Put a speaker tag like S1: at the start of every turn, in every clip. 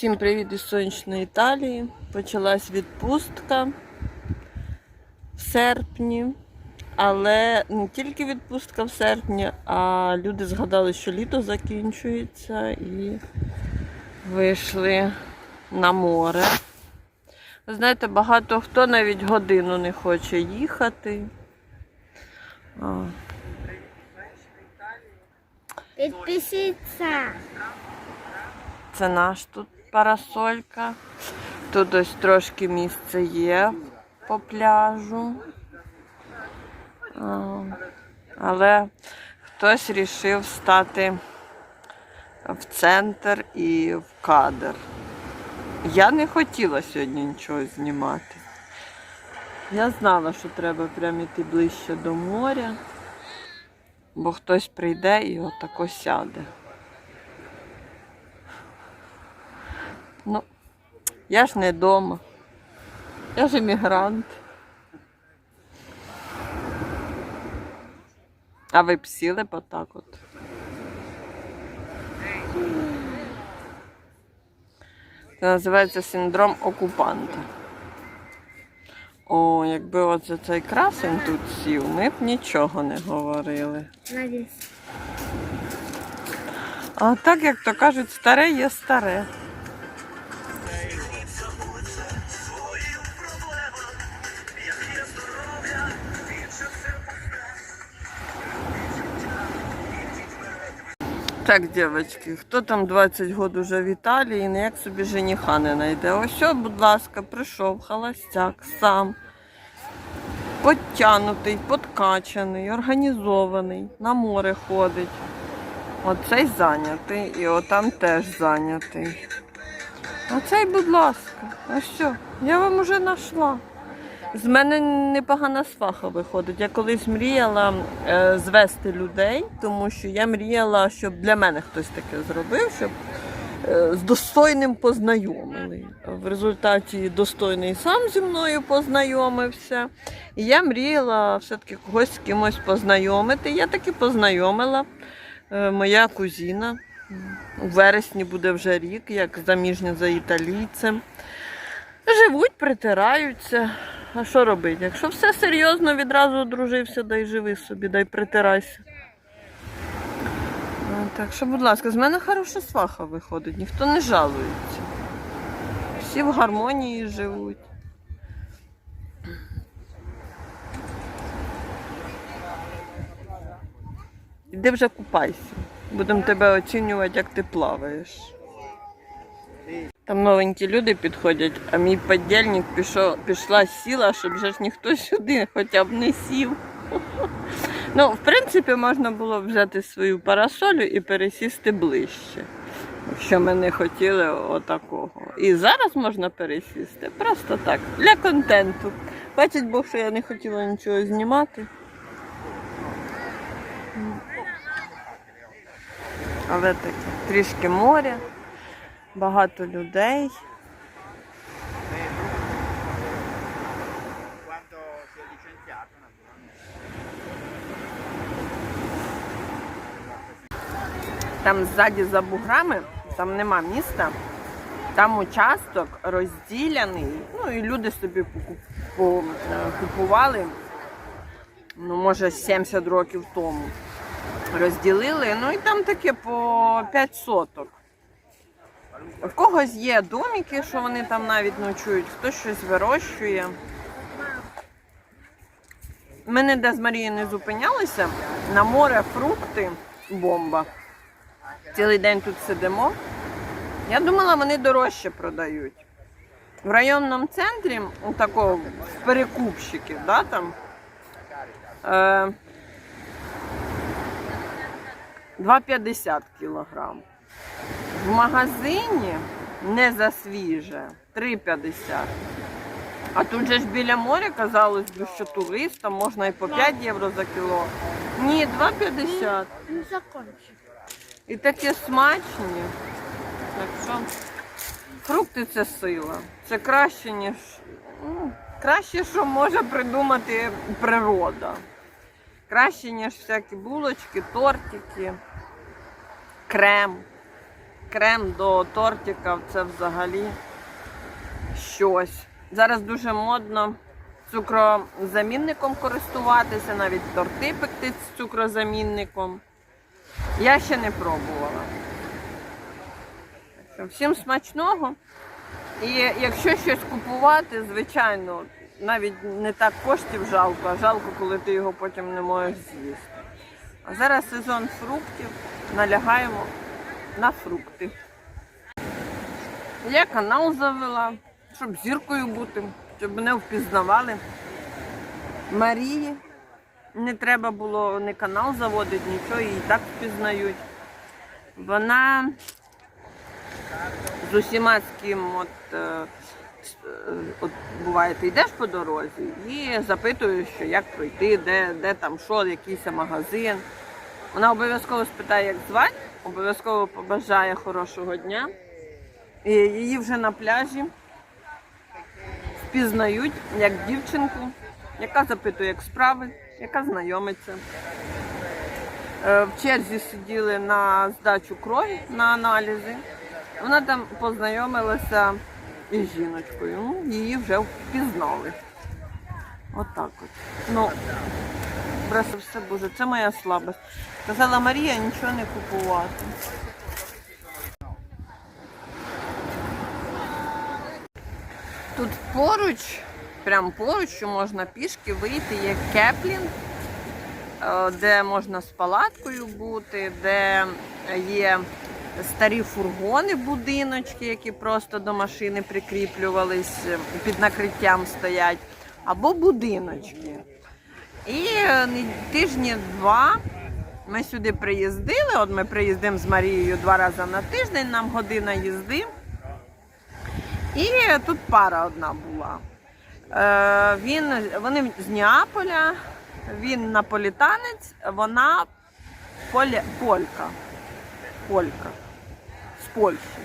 S1: Всім привіт із сонячної Італії. Почалась відпустка в серпні. Але не тільки відпустка в серпні, а люди згадали, що літо закінчується і вийшли на море. Ви знаєте, багато хто навіть годину не хоче їхати. А,
S2: Підпишіться.
S1: Це наш тут парасолька. Тут ось трошки місце є по пляжу. Але хтось вирішив стати в центр і в кадр. Я не хотіла сьогодні нічого знімати. Я знала, що треба прямо йти ближче до моря, бо хтось прийде і отако сяде. Я ж не вдома. Я ж емігрант. А ви б сіли б отак от. Це називається синдром окупанта. О, якби от за цей красень тут сів, ми б нічого не говорили. А так, як то кажуть, старе є старе. Так, дівчатки, хто там 20 років уже в Італії, ніяк собі жениха не знайде. Ось, будь ласка, прийшов холостяк сам. Подтянутий, подкачаний, організований, на море ходить. Оцей зайнятий і отам теж зайнятий. А цей, будь ласка, а що? Я вам уже знайшла. З мене непогана сваха виходить. Я колись мріяла е, звести людей, тому що я мріяла, щоб для мене хтось таке зробив, щоб е, з достойним познайомили. В результаті достойний сам зі мною познайомився. І я мріяла все-таки когось з кимось познайомити. Я таки познайомила. Е, Моя кузіна. У вересні буде вже рік, як заміжня за італійцем. Живуть, притираються. А що робити? Якщо все серйозно, відразу одружився, дай живи собі, дай притирайся. Так що, будь ласка, з мене хороша сваха виходить, ніхто не жалується. Всі в гармонії живуть. Іди вже купайся. Будемо тебе оцінювати, як ти плаваєш. Там новенькі люди підходять, а мій подільник пішов, пішла сіла, щоб вже ж ніхто сюди хоча б не сів. Ну, в принципі, можна було взяти свою парасолю і пересісти ближче, якщо ми не хотіли отакого. І зараз можна пересісти, просто так, для контенту. Бачить Бог, що я не хотіла нічого знімати. Але таке, трішки моря, багато людей. Там ззаді за буграми, там нема міста, там участок розділяний. Ну і люди собі е, купували, ну, може, 70 років тому. Розділили, ну і там таке по 5 соток. В когось є домики, що вони там навіть ночують, хтось щось вирощує. Ми ніде з Марією не зупинялися. На море фрукти, бомба. Цілий день тут сидимо. Я думала, вони дорожче продають. В районному центрі, у такого в перекупщиків, да, там, е, 2,50 кілограм. В магазині не за свіже 3,50. А тут же ж біля моря казалось би, що туристам можна і по 5 євро за кіло. Ні, 2,50.
S2: Не закончив.
S1: І такі смачні. Так що фрукти це сила. Це краще, ніж ну, краще, що може придумати природа. Краще, ніж всякі булочки, тортики, крем. Крем до тортиків це взагалі щось. Зараз дуже модно цукрозамінником користуватися, навіть торти пекти з цукрозамінником. Я ще не пробувала. Всім смачного. І якщо щось купувати, звичайно, навіть не так коштів жалко, а жалко, коли ти його потім не можеш з'їсти. А зараз сезон фруктів, налягаємо на фрукти. Я канал завела, щоб зіркою бути, щоб мене впізнавали. Марії. Не треба було ні канал заводити, нічого, її так впізнають. Вона з усіма з ким от, е, е, от буває, ти йдеш по дорозі і запитуєш, що як пройти, де, де там що, якийсь магазин. Вона обов'язково спитає, як звати, обов'язково побажає хорошого дня. І її вже на пляжі впізнають як дівчинку, яка запитує, як справи, яка знайомиться. Е, В черзі сиділи на здачу крові на аналізи. Вона там познайомилася із жіночкою. Ну, її вже впізнали. Отак от. Ну, просто все боже, це моя слабость. Казала Марія нічого не купувати. Тут поруч, прям поруч, що можна пішки вийти, є кеплінг, е, де можна з палаткою бути, де є старі фургони, будиночки, які просто до машини прикріплювались, е, під накриттям стоять, або будиночки. І е, тижні два ми сюди приїздили. От ми приїздимо з Марією два рази на тиждень, нам година їзди. І тут пара одна була. Е, він, вони з Неаполя, він наполітанець, вона поля, полька. Полька. З Польщі.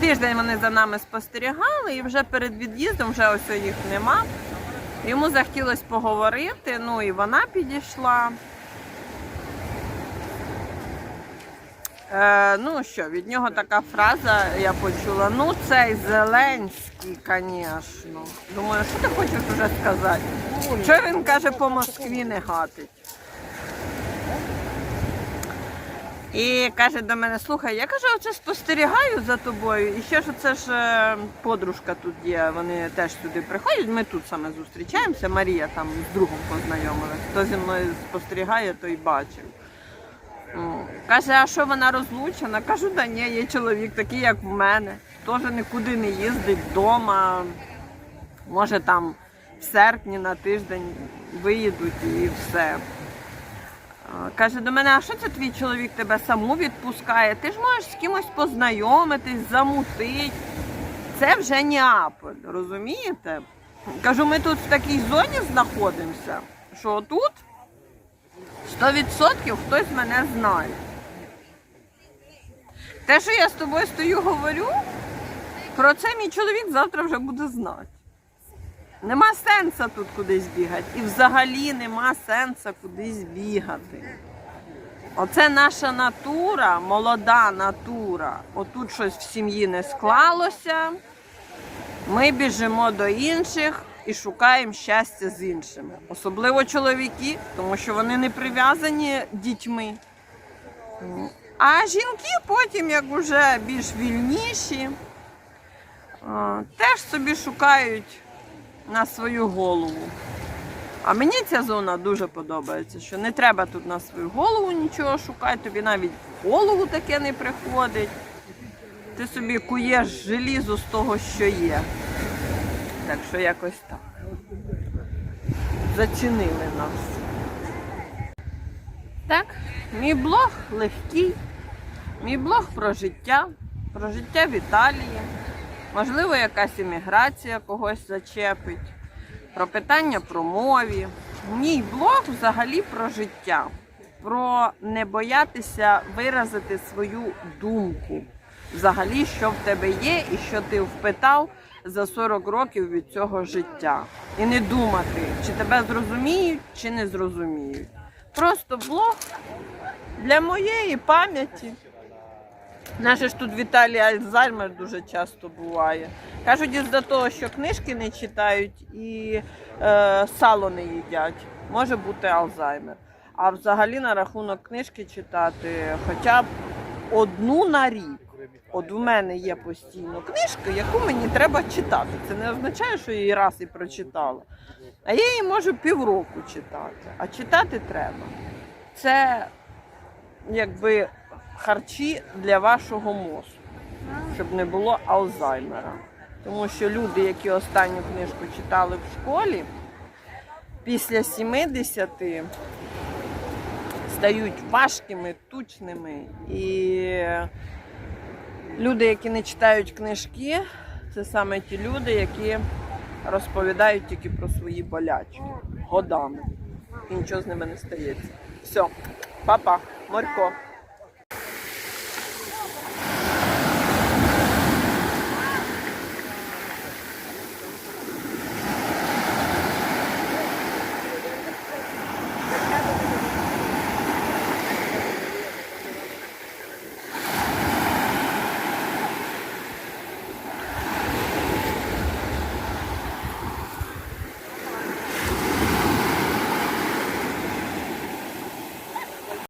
S1: Тиждень вони за нами спостерігали, і вже перед від'їздом, вже ось їх нема. Йому захотілося поговорити, ну і вона підійшла. Е, ну що, від нього така фраза я почула. Ну, цей Зеленський, звісно. Думаю, що ти хочеш вже сказати? Що він каже по Москві не гатить? І каже до мене, слухай, я кажу, оце спостерігаю за тобою. І ще ж це ж е, подружка тут є, вони теж сюди приходять. Ми тут саме зустрічаємося. Марія там з другом познайомилась. Хто зі мною спостерігає, той бачив. Каже, а що вона розлучена? Кажу, да ні, є чоловік такий, як в мене. Теж нікуди не їздить вдома. Може там в серпні на тиждень виїдуть і все. Каже до мене, а що це твій чоловік тебе саму відпускає? Ти ж можеш з кимось познайомитись, замутить. Це вже Неаполь, розумієте? Кажу, ми тут в такій зоні знаходимося, що тут 100% хтось мене знає. Те, що я з тобою стою, говорю, про це мій чоловік завтра вже буде знати. Нема сенсу тут кудись бігати. І взагалі нема сенсу кудись бігати. Оце наша натура, молода натура. Отут щось в сім'ї не склалося. Ми біжимо до інших і шукаємо щастя з іншими. Особливо чоловіки, тому що вони не прив'язані дітьми. А жінки потім, як уже більш вільніші, теж собі шукають на свою голову. А мені ця зона дуже подобається, що не треба тут на свою голову нічого шукати, тобі навіть в голову таке не приходить. Ти собі куєш желізо з того, що є. Так що якось так. Зацінили нас. Так, мій блог легкий. Мій блог про життя, про життя в Італії. Можливо, якась імміграція когось зачепить, про питання про мові. Мій блог взагалі про життя, про не боятися виразити свою думку. Взагалі, що в тебе є і що ти впитав за 40 років від цього життя. І не думати, чи тебе зрозуміють, чи не зрозуміють. Просто блог Для моєї пам'яті. Наше ж тут Віталій Альцгеймер дуже часто буває. Кажуть, із-за того, що книжки не читають і е, сало не їдять, може бути Алзаймер. А взагалі на рахунок книжки читати хоча б одну на рік. От у мене є постійно книжка, яку мені треба читати. Це не означає, що її раз і прочитала. А я її можу півроку читати. А читати треба. Це якби харчі для вашого мозку, щоб не було Алзаймера. Тому що люди, які останню книжку читали в школі, після 70 стають важкими, тучними. І люди, які не читають книжки, це саме ті люди, які розповідають тільки про свої болячки годами. І нічого з ними не стається. Все, папа.